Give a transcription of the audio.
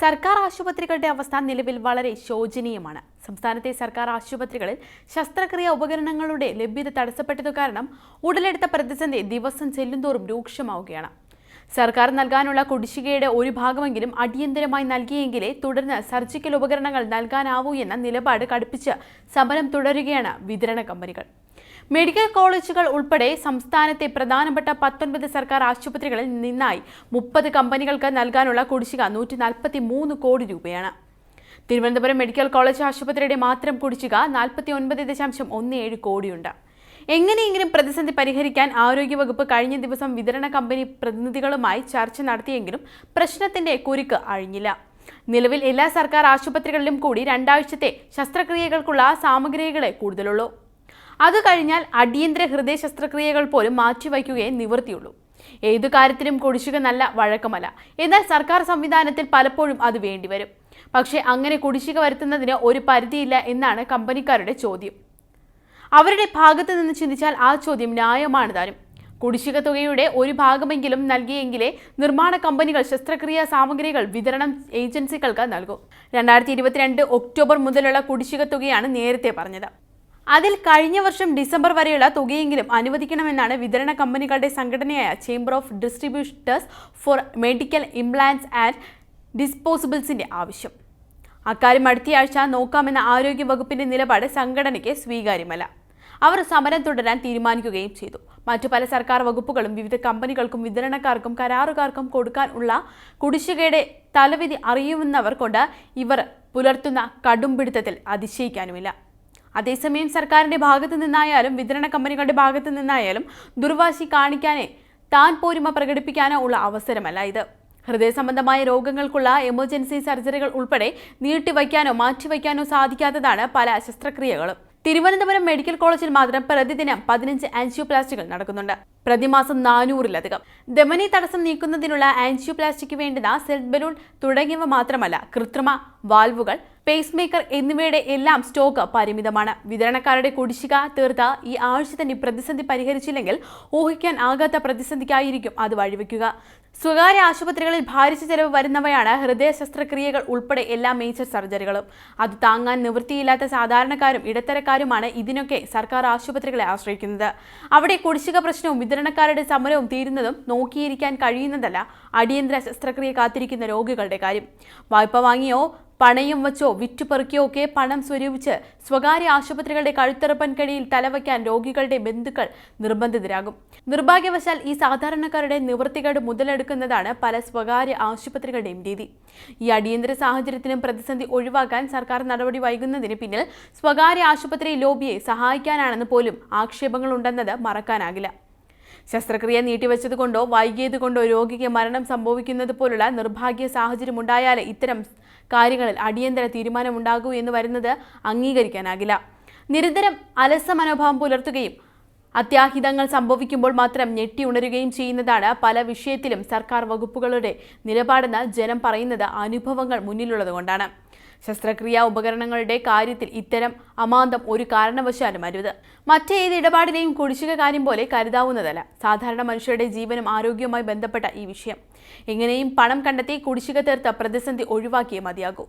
സർക്കാർ ആശുപത്രികളുടെ അവസ്ഥ നിലവിൽ വളരെ ശോചനീയമാണ്. സംസ്ഥാനത്തെ സർക്കാർ ആശുപത്രികളിൽ ശസ്ത്രക്രിയ ഉപകരണങ്ങളുടെ ലഭ്യത തടസ്സപ്പെട്ടതു കാരണം ഉടലെടുത്ത പ്രതിസന്ധി ദിവസം ചെല്ലുന്തോറും രൂക്ഷമാവുകയാണ്. സർക്കാർ നൽകാനുള്ള കുടിശ്ശികയുടെ ഒരു ഭാഗമെങ്കിലും അടിയന്തരമായി നൽകിയെങ്കിലേ തുടർന്ന് സർജിക്കൽ ഉപകരണങ്ങൾ നൽകാനാവൂ എന്ന നിലപാട് കടുപ്പിച്ച് സമരം തുടരുകയാണ് വിതരണ കമ്പനികൾ. മെഡിക്കൽ കോളേജുകൾ ഉൾപ്പെടെ സംസ്ഥാനത്തെ പ്രധാനപ്പെട്ട പത്തൊൻപത് സർക്കാർ ആശുപത്രികളിൽ നിന്നായി മുപ്പത് കമ്പനികൾക്ക് നൽകാനുള്ള കുടിശ്ശിക നൂറ്റി നാൽപ്പത്തി മൂന്ന് കോടി രൂപയാണ്. തിരുവനന്തപുരം മെഡിക്കൽ കോളേജ് ആശുപത്രിയുടെ മാത്രം കുടിശ്ശിക നാൽപ്പത്തി ഒൻപത് ദശാംശം ഒന്ന് ഏഴ് കോടിയുണ്ട്. എങ്ങനെയെങ്കിലും പ്രതിസന്ധി പരിഹരിക്കാൻ ആരോഗ്യവകുപ്പ് കഴിഞ്ഞ ദിവസം വിതരണ കമ്പനി പ്രതിനിധികളുമായി ചർച്ച നടത്തിയെങ്കിലും പ്രശ്നത്തിന്റെ കുരുക്ക് അഴിഞ്ഞില്ല. നിലവിൽ എല്ലാ സർക്കാർ ആശുപത്രികളിലും കൂടി രണ്ടാഴ്ചത്തെ ശസ്ത്രക്രിയകൾക്കുള്ള സാമഗ്രികളെ കൂടുതലുള്ളൂ. അത് കഴിഞ്ഞാൽ അടിയന്തര ഹൃദയ ശസ്ത്രക്രിയകൾ പോലും മാറ്റിവയ്ക്കുകയേ നിവൃത്തിയുള്ളൂ. ഏതു കാര്യത്തിലും കുടിശ്ശിക നല്ല വഴക്കമല്ല. എന്നാൽ സർക്കാർ സംവിധാനത്തിൽ പലപ്പോഴും അത് വേണ്ടിവരും. പക്ഷേ അങ്ങനെ കുടിശ്ശിക വരുത്തുന്നതിന് ഒരു പരിധിയില്ല എന്നാണ് കമ്പനിക്കാരുടെ ചോദ്യം. അവരുടെ ഭാഗത്ത് നിന്ന് ചിന്തിച്ചാൽ ആ ചോദ്യം ന്യായമാണ് താനും. കുടിശ്ശിക തുകയുടെ ഒരു ഭാഗമെങ്കിലും നൽകിയെങ്കിലേ നിർമ്മാണ കമ്പനികൾ ശസ്ത്രക്രിയാ സാമഗ്രികൾ വിതരണം ഏജൻസികൾക്ക് നൽകും. രണ്ടായിരത്തി ഇരുപത്തിരണ്ട് ഒക്ടോബർ മുതലുള്ള കുടിശ്ശിക തുകയാണ് നേരത്തെ പറഞ്ഞത്. അതിൽ കഴിഞ്ഞ വർഷം ഡിസംബർ വരെയുള്ള തുകയെങ്കിലും അനുവദിക്കണമെന്നാണ് വിതരണ കമ്പനികളുടെ സംഘടനയായ chamber of distributors for medical implants and ഡിസ്പോസിബിൾസിന്റെ ആവശ്യം. അക്കാര്യം അടുത്തയാഴ്ച നോക്കാമെന്ന ആരോഗ്യ വകുപ്പിന്റെ നിലപാട് സംഘടനയ്ക്ക് സ്വീകാര്യമല്ല. അവർ സമരം തുടരാൻ തീരുമാനിക്കുകയും ചെയ്തു. മറ്റു പല സർക്കാർ വകുപ്പുകളും വിവിധ കമ്പനികൾക്കും വിതരണക്കാർക്കും കരാറുകാർക്കും കൊടുക്കാൻ ഉള്ള കുടിശ്ശികയുടെ തലവിധി അറിയുന്നവർ കൊണ്ട് ഇവർ പുലർത്തുന്ന കടുംപിടുത്തത്തിൽ അതിശയിക്കാനുമില്ല. അതേസമയം സർക്കാരിന്റെ ഭാഗത്തു നിന്നായാലും വിതരണ കമ്പനികളുടെ ഭാഗത്തു നിന്നായാലും ദുർവാശി കാണിക്കാനേ താൻ പോരുമ പ്രകടിപ്പിക്കാനോ ഉള്ള അവസരമല്ല ഇത്. ഹൃദയ സംബന്ധമായ രോഗങ്ങൾക്കുള്ള എമർജൻസി സർജറികൾ ഉൾപ്പെടെ നീട്ടിവയ്ക്കാനോ മാറ്റിവയ്ക്കാനോ സാധിക്കാത്തതാണ് പല ശസ്ത്രക്രിയകളും. തിരുവനന്തപുരം മെഡിക്കൽ കോളേജിൽ മാത്രം പ്രതിദിനം പതിനഞ്ച് ആൻജിയോപ്ലാസ്റ്റുകൾ നടക്കുന്നുണ്ട്. പ്രതിമാസം നാനൂറിലധികം. ദമനി തടസ്സം നീക്കുന്നതിനുള്ള ആൻജിയോപ്ലാസ്റ്റിക്ക് വേണ്ടുന്ന സെൽഫ് ബലൂൺ തുടങ്ങിയവ മാത്രമല്ല കൃത്രിമ വാൽവുകൾ പേസ് മേക്കർ എന്നിവയുടെ എല്ലാം സ്റ്റോക്ക് പരിമിതമാണ്. വിതരണക്കാരുടെ കുടിശ്ശിക തീർത്ത ഈ ആഴ്ച തന്നെ പ്രതിസന്ധി പരിഹരിച്ചില്ലെങ്കിൽ ഊഹിക്കാൻ ആകാത്ത പ്രതിസന്ധിക്കായിരിക്കും അത് വഴിവെക്കുക. സ്വകാര്യ ആശുപത്രികളിൽ ഭാരിച്ച ചെലവ് വരുന്നവയാണ് ഹൃദയ ശസ്ത്രക്രിയകൾ ഉൾപ്പെടെ എല്ലാ മേജർ സർജറികളും അത് താങ്ങാൻ നിവൃത്തിയില്ലാത്ത സാധാരണക്കാരും ഇടത്തരക്കാരുമാണ് ഇതിനൊക്കെ സർക്കാർ ആശുപത്രികളെ ആശ്രയിക്കുന്നത്. അവിടെ കുടിശ്ശിക പ്രശ്നവും വിതരണക്കാരുടെ സമരവും തീരുന്നതും നോക്കിയിരിക്കാൻ കഴിയുന്നതല്ല അടിയന്തര ശസ്ത്രക്രിയ കാത്തിരിക്കുന്ന രോഗികളുടെ കാര്യം. വായ്പ വാങ്ങിയോ പണയം വച്ചോ വിറ്റുപെറുക്കിയോ ഒക്കെ പണം സ്വരൂപിച്ച് സ്വകാര്യ ആശുപത്രികളുടെ കഴുത്തറപ്പൻ കടിയിൽ തലവയ്ക്കാൻ രോഗികളുടെ ബന്ധുക്കൾ നിർബന്ധിതരാകും. നിർഭാഗ്യവശാൽ ഈ സാധാരണക്കാരുടെ നിവൃത്തികേട് മുതലെടുക്കുന്നതാണ് പല സ്വകാര്യ ആശുപത്രികളുടെയും രീതി. ഈ അടിയന്തര സാഹചര്യത്തിലും പ്രതിസന്ധി ഒഴിവാക്കാൻ സർക്കാർ നടപടി വൈകുന്നതിന് പിന്നിൽ സ്വകാര്യ ആശുപത്രി ലോബിയെ സഹായിക്കാനാണെന്ന് പോലും ആക്ഷേപങ്ങളുണ്ടെന്നത് മറക്കാനാകില്ല. ശസ്ത്രക്രിയ നീട്ടിവെച്ചതുകൊണ്ടോ വൈകിയതുകൊണ്ടോ രോഗിക്ക് മരണം സംഭവിക്കുന്നത് പോലുള്ള നിർഭാഗ്യ സാഹചര്യം ഉണ്ടായാലേ ഇത്തരം കാര്യങ്ങളിൽ അടിയന്തര തീരുമാനമുണ്ടാകൂ എന്ന് വരുന്നത് അംഗീകരിക്കാനാകില്ല. നിരന്തരം അലസ മനോഭാവം പുലർത്തുകയും അത്യാഹിതങ്ങൾ സംഭവിക്കുമ്പോൾ മാത്രം ഞെട്ടി ഉണരുകയും ചെയ്യുന്നതാണ് പല വിഷയത്തിലും സർക്കാർ വകുപ്പുകളുടെ നിലപാടെന്ന് ജനം പറയുന്നത് അനുഭവങ്ങൾ മുന്നിലുള്ളതുകൊണ്ടാണ് ശസ്ത്രക്രിയാ ഉപകരണങ്ങളുടെ കാര്യത്തിൽ ഇത്തരം അമാന്തം ഒരു കാരണവശാലും അരുത്. മറ്റേത് ഇടപാടിനെയും കുടിശ്ശിക കാര്യം പോലെ കരുതാവുന്നതല്ല. സാധാരണ മനുഷ്യരുടെ ജീവനും ആരോഗ്യവുമായി ബന്ധപ്പെട്ട ഈ വിഷയം. എങ്ങനെയും പണം കണ്ടെത്തി കുടിശ്ശിക തീർത്ത പ്രതിസന്ധി ഒഴിവാക്കിയേ മതിയാകൂ.